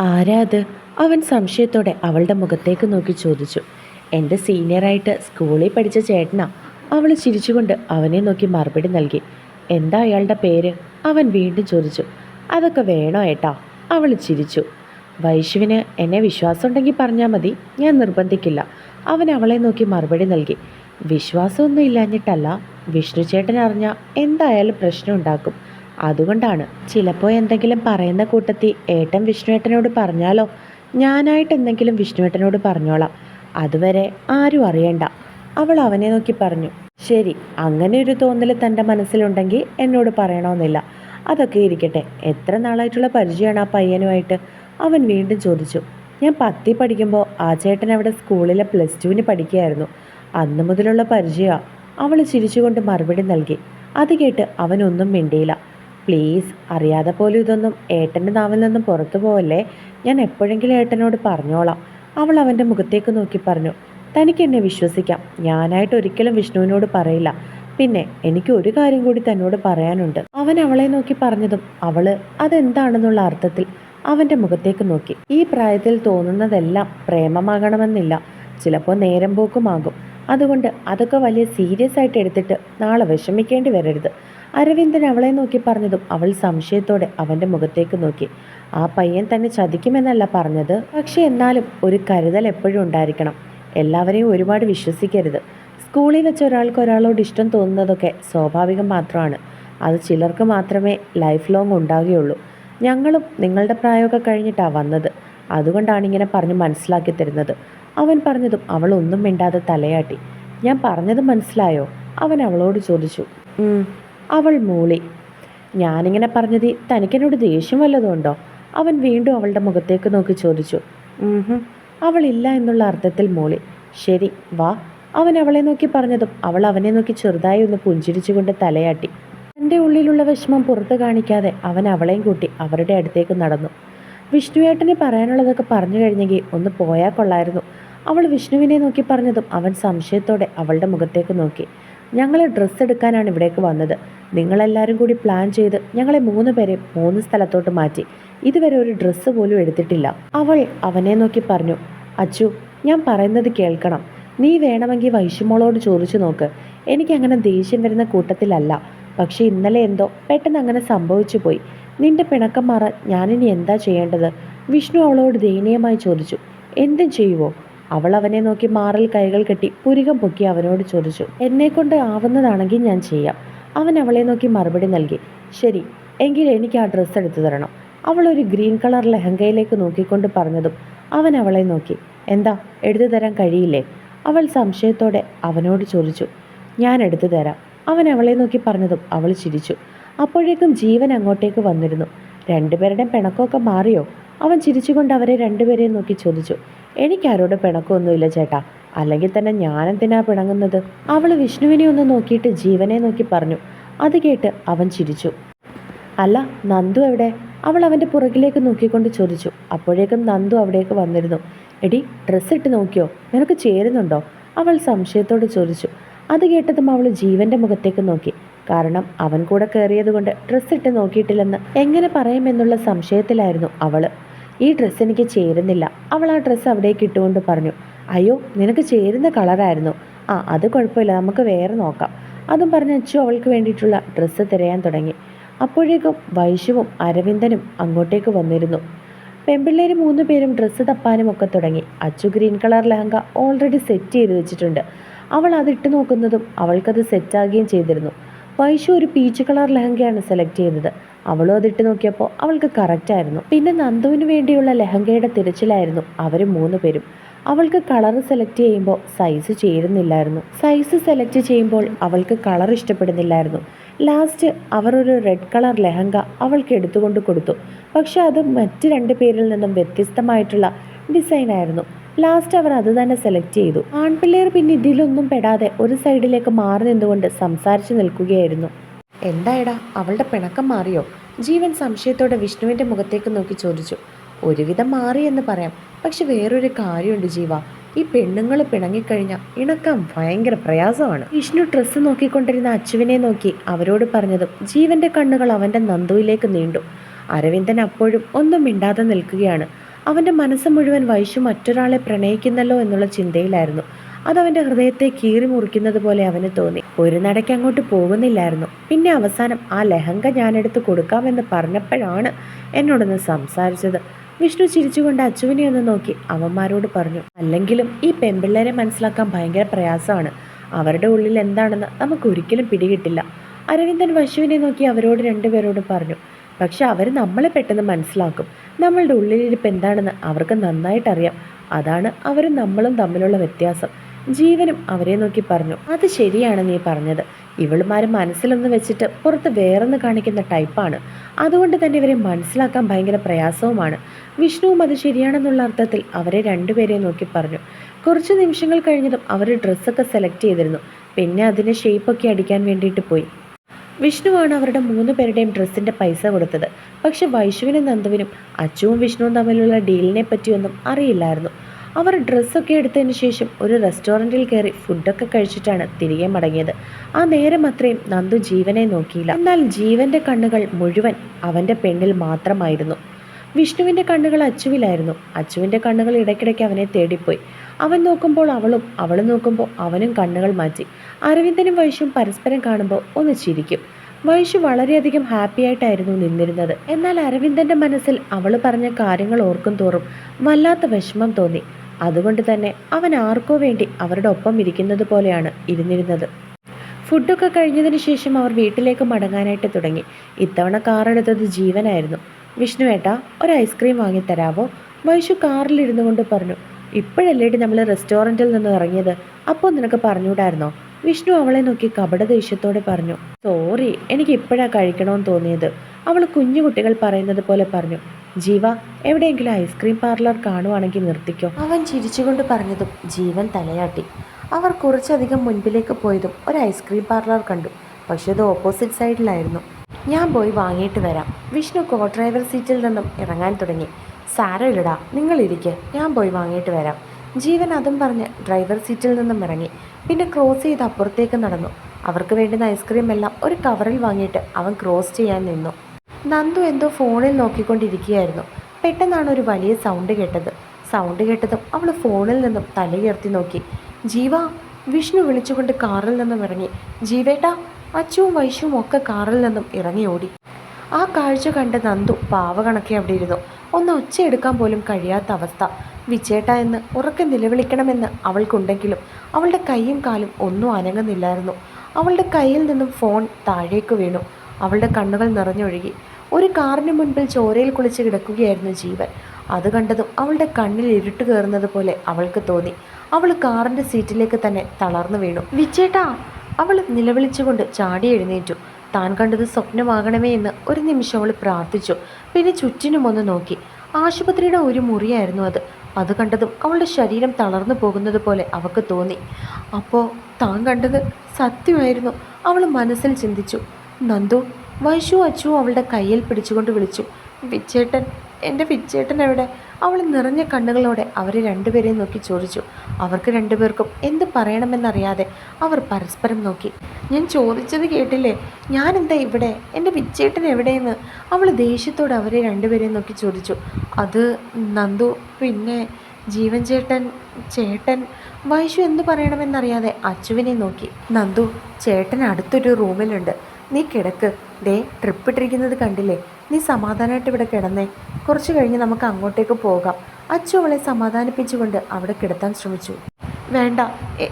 ആരാ അത്? അവൻ സംശയത്തോടെ അവളുടെ മുഖത്തേക്ക് നോക്കി ചോദിച്ചു. എന്റെ സീനിയറായിട്ട് സ്കൂളിൽ പഠിച്ച ചേട്ടനാ. അവൾ ചിരിച്ചുകൊണ്ട് അവനെ നോക്കി മറുപടി നൽകി. എന്താ അയാളുടെ പേര്? അവൻ വീണ്ടും ചോദിച്ചു. അതൊക്കെ വേണോ ഏട്ടാ? അവൾ ചിരിച്ചു. വൈശുവിന് എന്നെ വിശ്വാസമുണ്ടെങ്കിൽ പറഞ്ഞാൽ മതി. ഞാൻ നിർബന്ധിക്കില്ല. അവൻ അവളെ നോക്കി മറുപടി നൽകി. വിശ്വാസമൊന്നും ഇല്ലാഞ്ഞിട്ടല്ല. വിഷ്ണു ചേട്ടൻ അറിഞ്ഞാൽ എന്തായാലും പ്രശ്നം ഉണ്ടാക്കും. അതുകൊണ്ടാണ് ചിലപ്പോൾ എന്തെങ്കിലും പറയുന്ന കൂട്ടത്തിൽ ഏട്ടൻ വിഷ്ണുവേട്ടനോട് പറഞ്ഞാലോ ഞാനായിട്ട് എന്തെങ്കിലും വിഷ്ണുവേട്ടനോട് പറഞ്ഞോളാം. അതുവരെ ആരും അറിയണ്ട. അവൾ അവനെ നോക്കി പറഞ്ഞു ശരി അങ്ങനെ ഒരു തോന്നൽ തന്റെ മനസ്സിലുണ്ടെങ്കിൽ എന്നോട് പറയണമെന്നില്ല അതൊക്കെ ഇരിക്കട്ടെ. എത്ര നാളായിട്ടുള്ള പരിചയമാണ് ആ പയ്യനുമായിട്ട്? അവൻ വീണ്ടും ചോദിച്ചു ഞാൻ പത്തി പഠിക്കുമ്പോൾ ആ ചേട്ടൻ അവിടെ സ്കൂളിലെ പ്ലസ് ടുവിന് പഠിക്കുകയായിരുന്നു. അന്ന് മുതലുള്ള പരിചയമാണ് അവൾ ചിരിച്ചുകൊണ്ട് മറുപടി നൽകി. അത് കേട്ട് അവനൊന്നും മിണ്ടിയില്ല. പ്ലീസ് അറിയാതെ പോലും ഇതൊന്നും ഏട്ടന്റെ നാവിൽ നിന്നും പുറത്തു പോവല്ലേ? ഞാൻ എപ്പോഴെങ്കിലും ഏട്ടനോട് പറഞ്ഞോളാം. അവൾ അവന്റെ മുഖത്തേക്ക് നോക്കി പറഞ്ഞു തനിക്ക് എന്നെ വിശ്വസിക്കാം. ഞാനായിട്ട് ഒരിക്കലും വിഷ്ണുവിനോട് പറയില്ല. പിന്നെ എനിക്ക് ഒരു കാര്യം കൂടി തന്നോട് പറയാനുണ്ട്. അവൻ അവളെ നോക്കി പറഞ്ഞതും അവൾ അതെന്താണെന്നുള്ള അർത്ഥത്തിൽ അവന്റെ മുഖത്തേക്ക് നോക്കി. ഈ പ്രായത്തിൽ തോന്നുന്നതെല്ലാം പ്രേമമാകണമെന്നില്ല. ചിലപ്പോൾ നേരം പോക്കുമാകും. അതുകൊണ്ട് അതൊക്കെ വലിയ സീരിയസ് ആയിട്ട് എടുത്തിട്ട് നാളെ വിഷമിക്കേണ്ടി വരരുത്. അരവിന്ദൻ അവളെ നോക്കി പറഞ്ഞതും അവൾ സംശയത്തോടെ അവന്റെ മുഖത്തേക്ക് നോക്കി. ആ പയ്യൻ തന്നെ ചതിക്കുമെന്നല്ല പറഞ്ഞത്. പക്ഷെ എന്നാലും ഒരു കരുതൽ എപ്പോഴും ഉണ്ടായിരിക്കണം. എല്ലാവരെയും ഒരുപാട് വിശ്വസിക്കരുത്. സ്കൂളിൽ വെച്ച് ഒരാൾക്ക് ഒരാളോട് ഇഷ്ടം തോന്നുന്നതൊക്കെ സ്വാഭാവികം മാത്രമാണ്. അത് ചിലർക്ക് മാത്രമേ ലൈഫ് ലോങ് ഉണ്ടാകുകയുള്ളൂ ഞങ്ങളും നിങ്ങളുടെ പ്രായമൊക്കെ കഴിഞ്ഞിട്ടാണ് വന്നത്. അതുകൊണ്ടാണ് ഇങ്ങനെ പറഞ്ഞ് മനസ്സിലാക്കി തരുന്നത്. അവൻ പറഞ്ഞതും അവൾ ഒന്നും മിണ്ടാതെ തലയാട്ടി. ഞാൻ പറഞ്ഞത് മനസ്സിലായോ? അവൻ അവളോട് ചോദിച്ചു. അവൾ മൂളി. ഞാനിങ്ങനെ പറഞ്ഞത് തനിക്കെന്നോട് ദേഷ്യം വല്ലതും ഉണ്ടോ അവൻ വീണ്ടും അവളുടെ മുഖത്തേക്ക് നോക്കി ചോദിച്ചു. അവളില്ല എന്നുള്ള അർത്ഥത്തിൽ മൂളി. ശരി വാ. അവൻ അവളെ നോക്കി പറഞ്ഞതും അവൾ അവനെ നോക്കി ചെറുതായി ഒന്ന് പുഞ്ചിരിച്ചുകൊണ്ട് തലയാട്ടി. തന്റെ ഉള്ളിലുള്ള വിഷമം പുറത്ത് കാണിക്കാതെ അവൻ അവളെയും കൂട്ടി അവരുടെ അടുത്തേക്ക് നടന്നു. വിഷ്ണുവേട്ടന് പറയാനുള്ളതൊക്കെ പറഞ്ഞു കഴിഞ്ഞെങ്കിൽ ഒന്ന് പോയാൽ കൊള്ളായിരുന്നു. അവൾ വിഷ്ണുവിനെ നോക്കി പറഞ്ഞതും അവൻ സംശയത്തോടെ അവളുടെ മുഖത്തേക്ക് നോക്കി. ഞങ്ങൾ ഡ്രസ്സ് എടുക്കാനാണ് ഇവിടേക്ക് വന്നത്. നിങ്ങളെല്ലാവരും കൂടി പ്ലാൻ ചെയ്ത് ഞങ്ങളെ മൂന്ന് പേരെ മൂന്ന് സ്ഥലത്തോട്ട് മാറ്റി. ഇതുവരെ ഒരു ഡ്രസ്സ് പോലും എടുത്തിട്ടില്ല. അവൾ അവനെ നോക്കി പറഞ്ഞു അച്ചു ഞാൻ പറയുന്നത് കേൾക്കണം. നീ വേണമെങ്കിൽ വൈശുമോളോട് ചോദിച്ചു നോക്ക്. എനിക്കങ്ങനെ ദേഷ്യം വരുന്ന കൂട്ടത്തിലല്ല. പക്ഷെ ഇന്നലെ എന്തോ പെട്ടെന്ന് അങ്ങനെ സംഭവിച്ചു പോയി. നിന്റെ പിണക്കം മാറാൻ ഞാനിനി എന്താ ചെയ്യേണ്ടത്? വിഷ്ണു അവളോട് ദയനീയമായി ചോദിച്ചു എന്തും ചെയ്യുവോ? അവൾ അവനെ നോക്കി മാറിൽ കൈകൾ കെട്ടി പുരികം പൊക്കി അവനോട് ചോദിച്ചു എന്നെ കൊണ്ട് ആവുന്നതാണെങ്കിൽ ഞാൻ ചെയ്യാം. അവൻ അവളെ നോക്കി മറുപടി നൽകി ശരി എങ്കിൽ എനിക്ക് ആ ഡ്രസ്സ് എടുത്തു തരണം. അവൾ ഒരു ഗ്രീൻ കളർ ലെഹങ്കയിലേക്ക് നോക്കിക്കൊണ്ട് പറഞ്ഞതും അവൻ അവളെ നോക്കി എന്താ എടുത്തു തരാൻ കഴിയില്ലേ? അവൾ സംശയത്തോടെ അവനോട് ചോദിച്ചു ഞാൻ എടുത്തു തരാം. അവൻ അവളെ നോക്കി പറഞ്ഞതും അവൾ ചിരിച്ചു. അപ്പോഴേക്കും ജീവൻ അങ്ങോട്ടേക്ക് വന്നിരുന്നു. രണ്ടുപേരുടെയും പിണക്കമൊക്കെ മാറിയോ? അവൻ ചിരിച്ചുകൊണ്ട് അവരെ രണ്ടുപേരെയും നോക്കി ചോദിച്ചു എനിക്കാരോട് പിണക്കമൊന്നുമില്ല ചേട്ടാ. അല്ലെങ്കിൽ തന്നെ ഞാനെന്തിനാ പിണങ്ങുന്നത്? അവൾ വിഷ്ണുവിനെ ഒന്ന് നോക്കിയിട്ട് ജീവനെ നോക്കി പറഞ്ഞു. അത് കേട്ട് അവൻ ചിരിച്ചു. അല്ല നന്ദു എവിടെ? അവൾ അവന്റെ പുറകിലേക്ക് നോക്കിക്കൊണ്ട് ചോദിച്ചു. അപ്പോഴേക്കും നന്ദു അവിടേക്ക് വന്നിരുന്നു. എടി ഡ്രസ്സ് ഇട്ട് നോക്കിയോ? നിനക്ക് ചേരുന്നുണ്ടോ? അവൾ സംശയത്തോട് ചോദിച്ചു. അത് കേട്ടതും അവൾ ജീവന്റെ മുഖത്തേക്ക് നോക്കി. കാരണം അവൻ കൂടെ കയറിയത് കൊണ്ട് ഡ്രസ്സ് ഇട്ട് നോക്കിയിട്ടില്ലെന്ന് എങ്ങനെ പറയുമെന്നുള്ള സംശയത്തിലായിരുന്നു അവൾ. ഈ ഡ്രസ്സ് എനിക്ക് ചേരുന്നില്ല. അവൾ ആ ഡ്രസ്സ് അവിടേക്ക് ഇട്ടുകൊണ്ട് പറഞ്ഞു അയ്യോ നിനക്ക് ചേരുന്ന കളറായിരുന്നു ആ അത് കുഴപ്പമില്ല നമുക്ക് വേറെ നോക്കാം. അതും പറഞ്ഞ് അച്ചു അവൾക്ക് വേണ്ടിയിട്ടുള്ള ഡ്രസ്സ് തിരയാൻ തുടങ്ങി. അപ്പോഴേക്കും വൈശുവും അരവിന്ദനും അങ്ങോട്ടേക്ക് വന്നിരുന്നു. പെമ്പിള്ളേര് മൂന്ന് പേരും ഡ്രസ്സ് തപ്പാനും ഒക്കെ തുടങ്ങി. Achu green colour lehenga already set ചെയ്ത് വെച്ചിട്ടുണ്ട്. അവൾ അതിട്ട് നോക്കുന്നതും അവൾക്കത് സെറ്റാകുകയും ചെയ്തിരുന്നു. വൈശു ഒരു പീച്ച് കളർ ലഹങ്കയാണ് സെലക്ട് ചെയ്തത് അവളും അതിട്ട് നോക്കിയപ്പോൾ അവൾക്ക് കറക്റ്റ് ആയിരുന്നു. പിന്നെ നന്ദുവിന് വേണ്ടിയുള്ള ലെഹങ്കയുടെ തിരച്ചിലായിരുന്നു അവർ മൂന്ന് പേരും. അവൾക്ക് കളർ സെലക്ട് ചെയ്യുമ്പോൾ സൈസ് ചേരുന്നില്ലായിരുന്നു. സൈസ് സെലക്ട് ചെയ്യുമ്പോൾ അവൾക്ക് കളർ ഇഷ്ടപ്പെടുന്നില്ലായിരുന്നു. ലാസ്റ്റ് അവർ ഒരു റെഡ് കളർ ലെഹങ്ക അവൾക്ക് എടുത്തുകൊണ്ട് കൊടുത്തു. പക്ഷെ അത് മറ്റ് രണ്ട് പേരിൽ നിന്നും വ്യത്യസ്തമായിട്ടുള്ള ഡിസൈൻ ആയിരുന്നു. ലാസ്റ്റ് അവർ അത് തന്നെ സെലക്ട് ചെയ്തു. ആൺപിള്ളേർ പിന്നെ ഇതിലൊന്നും പെടാതെ ഒരു സൈഡിലേക്ക് മാറി നിന്നുകൊണ്ട് സംസാരിച്ചു നിൽക്കുകയായിരുന്നു. എന്തായടാ? അവളുടെ പിണക്കം മാറിയോ? ജീവൻ സംശയത്തോടെ വിഷ്ണുവിന്റെ മുഖത്തേക്ക് നോക്കി ചോദിച്ചു. ഒരുവിധം മാറി എന്ന് പറയാം. പക്ഷെ വേറൊരു കാര്യമുണ്ട് ജീവ. ഈ പെണ്ണുങ്ങൾ പിണങ്ങിക്കഴിഞ്ഞാൽ ഇണക്കം ഭയങ്കര പ്രയാസമാണ്. വിഷ്ണു ഡ്രസ്സ് നോക്കിക്കൊണ്ടിരുന്ന അച്ചുവിനെ നോക്കി അവരോട് പറഞ്ഞതും ജീവന്റെ കണ്ണുകൾ അവന്റെ നന്ദുവിലേക്ക് നീണ്ടു. അരവിന്ദൻ അപ്പോഴും ഒന്നും മിണ്ടാതെ നിൽക്കുകയാണ്. അവന്റെ മനസ്സ് മുഴുവൻ വൈശു മറ്റൊരാളെ പ്രണയിക്കുന്നല്ലോ എന്നുള്ള ചിന്തയിലായിരുന്നു. അതവന്റെ ഹൃദയത്തെ കീറി മുറിക്കുന്നത് പോലെ അവന് തോന്നി. ഒരു നടയ്ക്ക് അങ്ങോട്ട് പോകുന്നില്ലായിരുന്നു. പിന്നെ അവസാനം ആ ലഹങ്ക ഞാനെടുത്ത് കൊടുക്കാമെന്ന് പറഞ്ഞപ്പോഴാണ് എന്നോടൊന്ന് സംസാരിച്ചത്. വിഷ്ണു ചിരിച്ചുകൊണ്ട് അച്ചുവിനെ ഒന്ന് നോക്കി അവന്മാരോട് പറഞ്ഞു അല്ലെങ്കിലും ഈ പെൺപിള്ളേരെ മനസ്സിലാക്കാൻ ഭയങ്കര പ്രയാസമാണ്. അവരുടെ ഉള്ളിൽ എന്താണെന്ന് നമുക്ക് ഒരിക്കലും പിടികിട്ടില്ല. അരവിന്ദൻ വശുവിനെ നോക്കി അവരോട് രണ്ടുപേരോടും പറഞ്ഞു പക്ഷെ അവർ നമ്മളെ പെട്ടെന്ന് മനസ്സിലാക്കും. നമ്മളുടെ ഉള്ളിലിരിപ്പ് എന്താണെന്ന് അവർക്ക് നന്നായിട്ടറിയാം. അതാണ് അവരും നമ്മളും തമ്മിലുള്ള വ്യത്യാസം. ജീവനും അവരെ നോക്കി പറഞ്ഞു അത് ശരിയാണ് നീ പറഞ്ഞത്. ഇവളുമാര് മനസ്സിലൊന്ന് വെച്ചിട്ട് പുറത്ത് വേറൊന്ന് കാണിക്കുന്ന ടൈപ്പാണ്. അതുകൊണ്ട് തന്നെ ഇവരെ മനസ്സിലാക്കാൻ ഭയങ്കര പ്രയാസവുമാണ്. വിഷ്ണുവും അത് ശരിയാണെന്നുള്ള അർത്ഥത്തിൽ അവരെ രണ്ടുപേരെ നോക്കി പറഞ്ഞു. കുറച്ച് നിമിഷങ്ങൾ കഴിഞ്ഞതും അവർ ഡ്രസ്സൊക്കെ സെലക്ട് ചെയ്തിരുന്നു. പിന്നെ അതിന് ഷേപ്പൊക്കെ അടിക്കാൻ വേണ്ടിയിട്ട് പോയി. വിഷ്ണുവാണ് അവരുടെ മൂന്ന് പേരുടെയും ഡ്രസ്സിന്റെ പൈസ കൊടുത്തത്. പക്ഷെ വൈഷുവിനും നന്ദുവിനും അച്ചുവും വിഷ്ണുവും തമ്മിലുള്ള ഡീലിനെ പറ്റിയൊന്നും അറിയില്ലായിരുന്നു. അവർ ഡ്രസ്സൊക്കെ എടുത്തതിന് ശേഷം ഒരു റെസ്റ്റോറന്റിൽ കയറി ഫുഡൊക്കെ കഴിച്ചിട്ടാണ് തിരികെ മടങ്ങിയത്. ആ നേരം അത്രയും നന്ദു ജീവനെ നോക്കിയില്ല. എന്നാൽ ജീവന്റെ കണ്ണുകൾ മുഴുവൻ അവന്റെ പെണ്ണിൽ മാത്രമായിരുന്നു. വിഷ്ണുവിന്റെ കണ്ണുകൾ അച്ചുവിലായിരുന്നു. അച്ചുവിന്റെ കണ്ണുകൾ ഇടയ്ക്കിടയ്ക്ക് അവനെ തേടിപ്പോയി. അവൻ നോക്കുമ്പോൾ അവളും അവൾ നോക്കുമ്പോൾ അവനും കണ്ണുകൾ മാറ്റി. അരവിന്ദനും വൈഷും പരസ്പരം കാണുമ്പോൾ ഒന്ന് ചിരിക്കും. വൈഷു വളരെയധികം ഹാപ്പി ആയിട്ടായിരുന്നു നിന്നിരുന്നത്. എന്നാൽ അരവിന്ദന്റെ മനസ്സിൽ അവൾ പറഞ്ഞ കാര്യങ്ങൾ ഓർക്കും തോറും വല്ലാത്ത വിഷമം തോന്നി. അതുകൊണ്ട് തന്നെ അവൻ ആർക്കോ വേണ്ടി അവരുടെ ഒപ്പം ഇരിക്കുന്നത് പോലെയാണ് ഇരുന്നിരുന്നത്. ഫുഡൊക്കെ കഴിഞ്ഞതിന് ശേഷം അവർ വീട്ടിലേക്ക് മടങ്ങാനായിട്ട് തുടങ്ങി. ഇത്തവണ കാറെടുത്തത് ജീവനായിരുന്നു. വിഷ്ണു ഏട്ടാ ഒരു ഐസ്ക്രീം വാങ്ങിത്തരാവോ വൈശു കാറിലിരുന്നു കൊണ്ട് പറഞ്ഞു ഇപ്പോഴല്ലേടി നമ്മൾ റെസ്റ്റോറന്റിൽ നിന്ന് ഇറങ്ങിയത്? അപ്പോൾ നിനക്ക് പറഞ്ഞുകൂടായിരുന്നോ? വിഷ്ണു അവളെ നോക്കി കപട ദേഷ്യത്തോടെ പറഞ്ഞു സോറി എനിക്ക് ഇപ്പോഴാണ് കഴിക്കണമെന്ന് തോന്നിയത്. അവൾ കുഞ്ഞു കുട്ടികൾ പറയുന്നത് പോലെ പറഞ്ഞു ജീവ എവിടെയെങ്കിലും ഐസ്ക്രീം പാർലർ കാണുവാണെങ്കിൽ നിർത്തിക്കോ. അവൻ ചിരിച്ചുകൊണ്ട് പറഞ്ഞതും ജീവൻ തലയാട്ടി. അവർ കുറച്ചധികം മുൻപിലേക്ക് പോയതും ഒരു ഐസ്ക്രീം പാർലർ കണ്ടു. പക്ഷെ അത് ഓപ്പോസിറ്റ് സൈഡിലായിരുന്നു ഞാൻ പോയി വാങ്ങിയിട്ട് വരാം. വിഷ്ണു കോ ഡ്രൈവർ സീറ്റിൽ നിന്നും ഇറങ്ങാൻ തുടങ്ങി. സാരമില്ലടാ നിങ്ങളിരിക്കെ ഞാൻ പോയി വാങ്ങിയിട്ട് വരാം. ജീവൻ അതും പറഞ്ഞ് ഡ്രൈവർ സീറ്റിൽ നിന്നും ഇറങ്ങി. പിന്നെ ക്രോസ് ചെയ്ത് അപ്പുറത്തേക്ക് നടന്നു. അവർക്ക് വേണ്ടുന്ന ഐസ്ക്രീം എല്ലാം ഒരു കവറിൽ വാങ്ങിയിട്ട് അവൻ ക്രോസ് ചെയ്യാൻ നിന്നു. നന്ദു എന്തോ ഫോണിൽ നോക്കിക്കൊണ്ടിരിക്കുകയായിരുന്നു. പെട്ടെന്നാണ് ഒരു വലിയ സൗണ്ട് കേട്ടത്. സൗണ്ട് കേട്ടതും അവൾ ഫോണിൽ നിന്നും തലയുയർത്തി നോക്കി. ജീവ വിഷ്ണു വിളിച്ചുകൊണ്ട് കാറിൽ നിന്നും ഇറങ്ങി. ജീവേട്ട അച്ചുവും വൈശുവും ഒക്കെ കാറിൽ നിന്നും ഇറങ്ങി ഓടി. ആ കാഴ്ച കണ്ട് നന്ദു പാവകണക്കെ അവിടെ ഇരുന്നു. ഒന്ന് ഒച്ചയെടുക്കാൻ പോലും കഴിയാത്ത അവസ്ഥ. വിച്ചേട്ട എന്ന് ഉറക്കെ നിലവിളിക്കണമെന്ന് അവൾക്കുണ്ടെങ്കിലും അവളുടെ കൈയും കാലും ഒന്നും അനങ്ങുന്നില്ലായിരുന്നു. അവളുടെ കയ്യിൽ നിന്നും ഫോൺ താഴേക്ക് വീണു. അവളുടെ കണ്ണുകൾ നിറഞ്ഞൊഴുകി. ഒരു കാറിന് മുൻപിൽ ചോരയിൽ കുളിച്ച് കിടക്കുകയായിരുന്നു ജീവൻ. അത് കണ്ടതും അവളുടെ കണ്ണിൽ ഇരുട്ട് കയറുന്നത് പോലെ അവൾക്ക് തോന്നി. അവൾ കാറിന്റെ സീറ്റിലേക്ക് തന്നെ തളർന്നു വീണു. വിച്ചേട്ടാ അവൾ നിലവിളിച്ചുകൊണ്ട് ചാടി എഴുന്നേറ്റു. താൻ കണ്ടത് സ്വപ്നമാകണമേ എന്ന് ഒരു നിമിഷം അവൾ പ്രാർത്ഥിച്ചു. പിന്നെ ചുറ്റിനും ഒന്ന് നോക്കി. ആശുപത്രിയുടെ ഒരു മുറിയായിരുന്നു അത്. അത് കണ്ടതും അവളുടെ ശരീരം തളർന്നു പോകുന്നത് പോലെ അവൾക്ക് തോന്നി. അപ്പോൾ താൻ കണ്ടത് സത്യമായിരുന്നു അവൾ മനസ്സിൽ ചിന്തിച്ചു. നന്ദു വൈശു അച്ചു അവളുടെ കയ്യിൽ പിടിച്ചുകൊണ്ട് വിളിച്ചു. വിച്ചേട്ടൻ എന്റെ വിച്ചേട്ടൻ എവിടെ? അവൾ നിറഞ്ഞ കണ്ണുകളോടെ അവരെ രണ്ടുപേരെയും നോക്കി ചോദിച്ചു. അവർക്ക് രണ്ടുപേർക്കും എന്ത് പറയണമെന്നറിയാതെ അവർ പരസ്പരം നോക്കി. ഞാൻ ചോദിച്ചത് കേട്ടില്ലേ? ഞാൻ എന്താ ഇവിടെ? എന്റെ വിച്ചേട്ടൻ എവിടെയെന്ന്? അവൾ ദേഷ്യത്തോടെ അവരെ രണ്ടുപേരെയും നോക്കി ചോദിച്ചു. അത് നന്ദു പിന്നെ ജീവൻ ചേട്ടൻ ചേട്ടൻ വൈശു എന്ത് പറയണമെന്നറിയാതെ അച്ചുവിനെ നോക്കി. നന്ദു ചേട്ടൻ അടുത്തൊരു റൂമിലുണ്ട്. നീ കിടക്ക്. ദേ ട്രിപ്പ് ഇട്ടിരിക്കുന്നത് കണ്ടില്ലേ? നീ സമാധാനമായിട്ട് ഇവിടെ കിടന്നേ. കുറച്ച് കഴിഞ്ഞ് നമുക്ക് അങ്ങോട്ടേക്ക് പോകാം. അച്ചു അവളെ സമാധാനിപ്പിച്ചുകൊണ്ട് അവിടെ കിടത്താൻ ശ്രമിച്ചു. വേണ്ട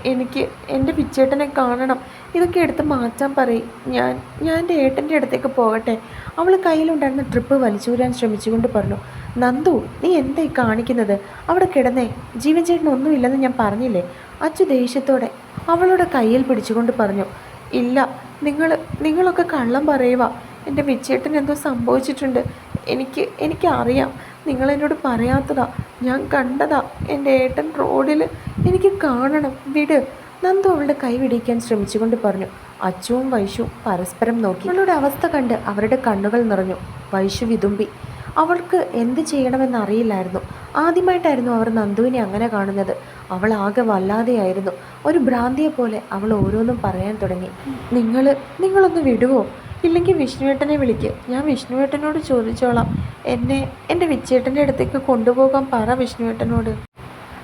എനിക്ക് എന്റെ പിച്ചേട്ടനെ കാണണം. ഇതൊക്കെ എടുത്ത് മാറ്റാൻ പറയും. ഞാൻ ഞാൻ എന്റെ ഏട്ടന്റെ അടുത്തേക്ക് പോകട്ടെ. അവൾ കയ്യിലുണ്ടായിരുന്ന ട്രിപ്പ് വലിച്ചൂരാൻ ശ്രമിച്ചുകൊണ്ട് പറഞ്ഞു നന്ദു നീ എന്തായി കാണിക്കുന്നത്? അവിടെ കിടന്നേ. ജീവൻ ചേട്ടനൊന്നുമില്ലെന്ന് ഞാൻ പറഞ്ഞില്ലേ? അച്ചു ദേഷ്യത്തോടെ അവളുടെ കയ്യിൽ പിടിച്ചുകൊണ്ട് പറഞ്ഞു ഇല്ല. നിങ്ങൾ നിങ്ങളൊക്കെ കള്ളം പറയുക. എന്റെ വിച്ചേട്ടൻ എന്തോ സംഭവിച്ചിട്ടുണ്ട്. എനിക്ക് എനിക്കറിയാം. നിങ്ങളെന്നോട് പറയാത്തതാ. ഞാൻ കണ്ടതാ. എന്റെ ഏട്ടൻ റോഡിൽ എനിക്ക് കാണണം. വിട്. നന്ദു അവളുടെ കൈ വിടിക്കാൻ ശ്രമിച്ചുകൊണ്ട് പറഞ്ഞു. അച്ചുവും വൈശുവും പരസ്പരം നോക്കി. അവളുടെ അവസ്ഥ കണ്ട് അവരുടെ കണ്ണുകൾ നിറഞ്ഞു. വൈശു വിതുമ്പി. അവൾക്ക് എന്ത് ചെയ്യണമെന്ന് അറിയില്ലായിരുന്നു ആദ്യമായിട്ടായിരുന്നു അവർ നന്ദുവിനെ അങ്ങനെ കാണുന്നത്. അവൾ ആകെ വല്ലാതെയായിരുന്നു. ഒരു ഭ്രാന്തിയെ പോലെ അവൾ ഓരോന്നും പറയാൻ തുടങ്ങി. നിങ്ങൾ നിങ്ങളൊന്ന് വിടുവോ? ഇല്ലെങ്കിൽ വിഷ്ണുവേട്ടനെ വിളിക്ക്. ഞാൻ വിഷ്ണുവേട്ടനോട് ചോദിച്ചോളാം. എന്നെ എന്റെ വിച്ചേട്ടന്റെ അടുത്തേക്ക് കൊണ്ടുപോകാൻ പറ വിഷ്ണുവേട്ടനോട്.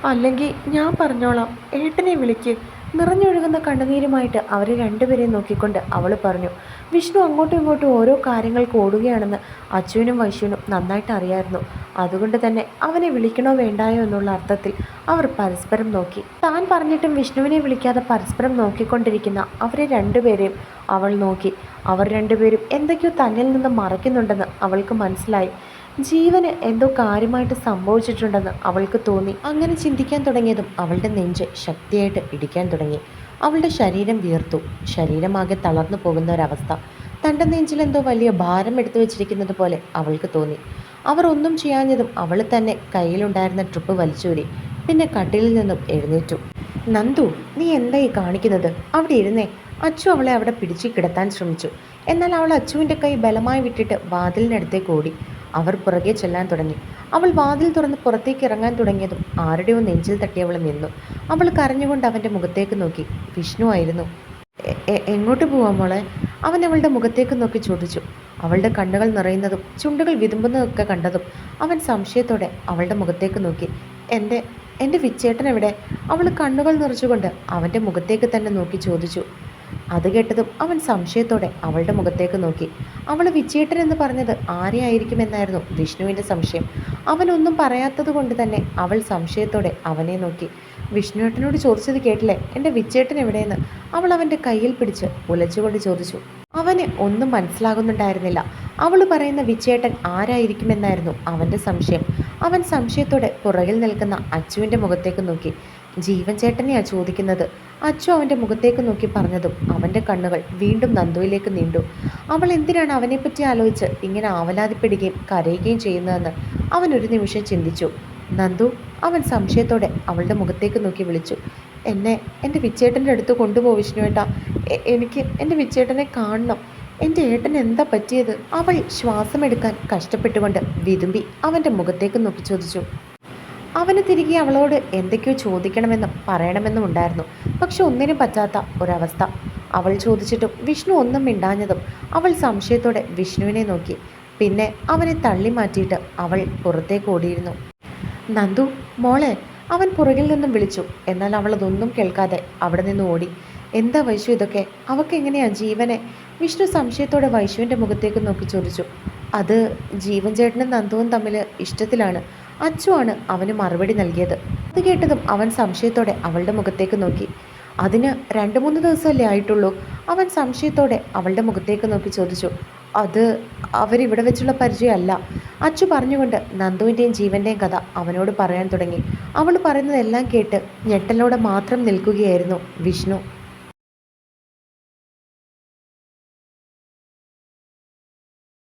അല്ലെങ്കിൽ ഞാൻ പറഞ്ഞോളാം. ഏട്ടനെ വിളിക്ക്. നിറഞ്ഞൊഴുകുന്ന കണ്ണുനീരുമായിട്ട് അവരെ രണ്ടുപേരെയും നോക്കിക്കൊണ്ട് അവൾ പറഞ്ഞു വിഷ്ണു അങ്ങോട്ടും ഇങ്ങോട്ടും ഓരോ കാര്യങ്ങൾ ഓടുകയാണെന്ന് അച്ചുവിനും വൈശുവിനും നന്നായിട്ട് അറിയായിരുന്നു. അതുകൊണ്ട് തന്നെ അവനെ വിളിക്കണോ വേണ്ടായോ എന്നുള്ള അർത്ഥത്തിൽ അവർ പരസ്പരം നോക്കി. താൻ പറഞ്ഞിട്ടും വിഷ്ണുവിനെ വിളിക്കാതെ പരസ്പരം നോക്കിക്കൊണ്ടിരിക്കുന്ന അവരെ രണ്ടുപേരെയും അവൾ നോക്കി. അവർ രണ്ടുപേരും എന്തൊക്കെയോ തന്നിൽ നിന്ന് മറയ്ക്കുന്നുണ്ടെന്ന് അവൾക്ക് മനസ്സിലായി. ജീവന് എന്തോ കാര്യമായിട്ട് സംഭവിച്ചിട്ടുണ്ടെന്ന് അവൾക്ക് തോന്നി. അങ്ങനെ ചിന്തിക്കാൻ തുടങ്ങിയതും അവളുടെ നെഞ്ച് ശക്തിയായിട്ട് ഇടിക്കാൻ തുടങ്ങി. അവളുടെ ശരീരം വീർത്തു. ശരീരമാകെ തളർന്നു പോകുന്ന ഒരവസ്ഥ. തന്റെ നെഞ്ചിൽ എന്തോ വലിയ ഭാരം എടുത്തു വെച്ചിരിക്കുന്നത് പോലെ അവൾക്ക് തോന്നി. അവർ ഒന്നും ചെയ്യാഞ്ഞതും അവൾ തന്നെ കയ്യിലുണ്ടായിരുന്ന ട്രിപ്പ് വലിച്ചൂരി. പിന്നെ കട്ടിലിൽ നിന്നും എഴുന്നേറ്റു. നന്ദു നീ എന്തായി കാണിക്കുന്നത്? അവിടെ ഇരുന്നേ. അച്ചു അവളെ അവിടെ പിടിച്ചു കിടത്താൻ ശ്രമിച്ചു. എന്നാൽ അവൾ അച്ചുവിന്റെ കൈ ബലമായി വിട്ടിട്ട് വാതിലിനടുത്തേക്ക് ഓടി. അവർ പുറകെ ചെല്ലാൻ തുടങ്ങി. അവൾ വാതിൽ തുറന്ന് പുറത്തേക്ക് ഇറങ്ങാൻ തുടങ്ങിയതും ആരുടെയോ നെഞ്ചിൽ തട്ടി അവൾ നിന്നു. അവൾ കരഞ്ഞുകൊണ്ട് അവന്റെ മുഖത്തേക്ക് നോക്കി. വിഷ്ണു ആയിരുന്നു. "എ- എ- എങ്ങോട്ട് പോവാം മോളെ? അവൻ അവളുടെ മുഖത്തേക്ക് നോക്കി ചോദിച്ചു. അവളുടെ കണ്ണുകൾ നിറയുന്നതും ചുണ്ടുകൾ വിതുമ്പുന്നതൊക്കെ കണ്ടതും അവൻ സംശയത്തോടെ അവളുടെ മുഖത്തേക്ക് നോക്കി. എന്റെ എന്റെ വിച്ചേട്ടൻ എവിടെ? അവൾ കണ്ണുകൾ നിറച്ചുകൊണ്ട് അവന്റെ മുഖത്തേക്ക് തന്നെ നോക്കി ചോദിച്ചു. അത് കേട്ടതും അവൻ സംശയത്തോടെ അവളുടെ മുഖത്തേക്ക് നോക്കി. അവൾ വിജയേട്ടൻ എന്ന് പറഞ്ഞത് ആരെയായിരിക്കുമെന്നായിരുന്നു വിഷ്ണുവിന്റെ സംശയം. അവനൊന്നും പറയാത്തത് കൊണ്ട് തന്നെ അവൾ സംശയത്തോടെ അവനെ നോക്കി. വിഷ്ണുവേട്ടനോട് ചോദിച്ചത് കേട്ടില്ലേ? എന്റെ വിച്ചേട്ടൻ എവിടെയെന്ന്? അവൾ അവന്റെ കയ്യിൽ പിടിച്ച് ഉലച്ചുകൊണ്ട് ചോദിച്ചു. അവന് ഒന്നും മനസ്സിലാകുന്നുണ്ടായിരുന്നില്ല. അവൾ പറയുന്ന വിച്ചേട്ടൻ ആരായിരിക്കുമെന്നായിരുന്നു അവന്റെ സംശയം. അവൻ സംശയത്തോടെ പുറകിൽ നിൽക്കുന്ന അച്ചുവിന്റെ മുഖത്തേക്ക് നോക്കി. ജീവൻ ചേട്ടനെയാ ചോദിക്കുന്നത്. അച്ചു അവന്റെ മുഖത്തേക്ക് നോക്കി പറഞ്ഞതും അവന്റെ കണ്ണുകൾ വീണ്ടും നന്ദുവിലേക്ക് നീണ്ടു. അവൾ എന്തിനാണ് അവനെപ്പറ്റി ആലോചിച്ച് ഇങ്ങനെ ആവലാതിപ്പെടുകയും കരയുകയും ചെയ്യുന്നതെന്ന് അവൻ ഒരു നിമിഷം ചിന്തിച്ചു. നന്ദു അവൻ സംശയത്തോടെ അവളുടെ മുഖത്തേക്ക് നോക്കി വിളിച്ചു. എന്നെ എന്റെ വിച്ചേട്ടന്റെ അടുത്ത് കൊണ്ടുപോകും വിഷ്ണുവേട്ടാ. എനിക്ക് എന്റെ വിച്ചേട്ടനെ കാണണം. എന്റെ ഏട്ടൻ എന്താ പറ്റിയത്? അവൾ ശ്വാസമെടുക്കാൻ കഷ്ടപ്പെട്ടുകൊണ്ട് വിതുമ്പി അവന്റെ മുഖത്തേക്ക് നോക്കി ചോദിച്ചു. അവന് തിരികെ അവളോട് എന്തൊക്കെയോ ചോദിക്കണമെന്നും പറയണമെന്നും ഉണ്ടായിരുന്നു. പക്ഷെ ഒന്നിനും പറ്റാത്ത ഒരവസ്ഥ. അവൾ ചോദിച്ചിട്ടും വിഷ്ണു ഒന്നും മിണ്ടാഞ്ഞതും അവൾ സംശയത്തോടെ വിഷ്ണുവിനെ നോക്കി. പിന്നെ അവനെ തള്ളി മാറ്റിയിട്ട് അവൾ പുറത്തേക്ക് ഓടിയിരുന്നു. നന്ദു മോളെ അവൻ പുറകിൽ നിന്നും വിളിച്ചു. എന്നാൽ അവൾ അതൊന്നും കേൾക്കാതെ അവിടെ നിന്ന് ഓടി. എന്താ വൈശു ഇതൊക്കെ? അവൾക്ക് എങ്ങനെയാ ജീവനെ? വിഷ്ണു സംശയത്തോടെ വൈശുവിന്റെ മുഖത്തേക്ക് നോക്കി ചോദിച്ചു. അത് ജീവൻ ചേട്ടനും നന്ദുവും തമ്മിൽ ഇഷ്ടത്തിലാണ്. അച്ചുവാണ് അവന് മറുപടി നൽകിയത്. അത് കേട്ടതും അവൻ സംശയത്തോടെ അവളുടെ മുഖത്തേക്ക് നോക്കി. അതിന് രണ്ട് മൂന്ന് ദിവസമല്ലേ ആയിട്ടുള്ളൂ? അവൻ സംശയത്തോടെ അവളുടെ മുഖത്തേക്ക് നോക്കി ചോദിച്ചു. അത് അവരിവിടെ വെച്ചുള്ള പരിചയമല്ല. അച്ചു പറഞ്ഞുകൊണ്ട് നന്ദുവിന്റെയും ജീവന്റെയും കഥ അവനോട് പറയാൻ തുടങ്ങി. അവൾ പറയുന്നതെല്ലാം കേട്ട് ഞെട്ടലോടെ മാത്രം നിൽക്കുകയായിരുന്നു വിഷ്ണു.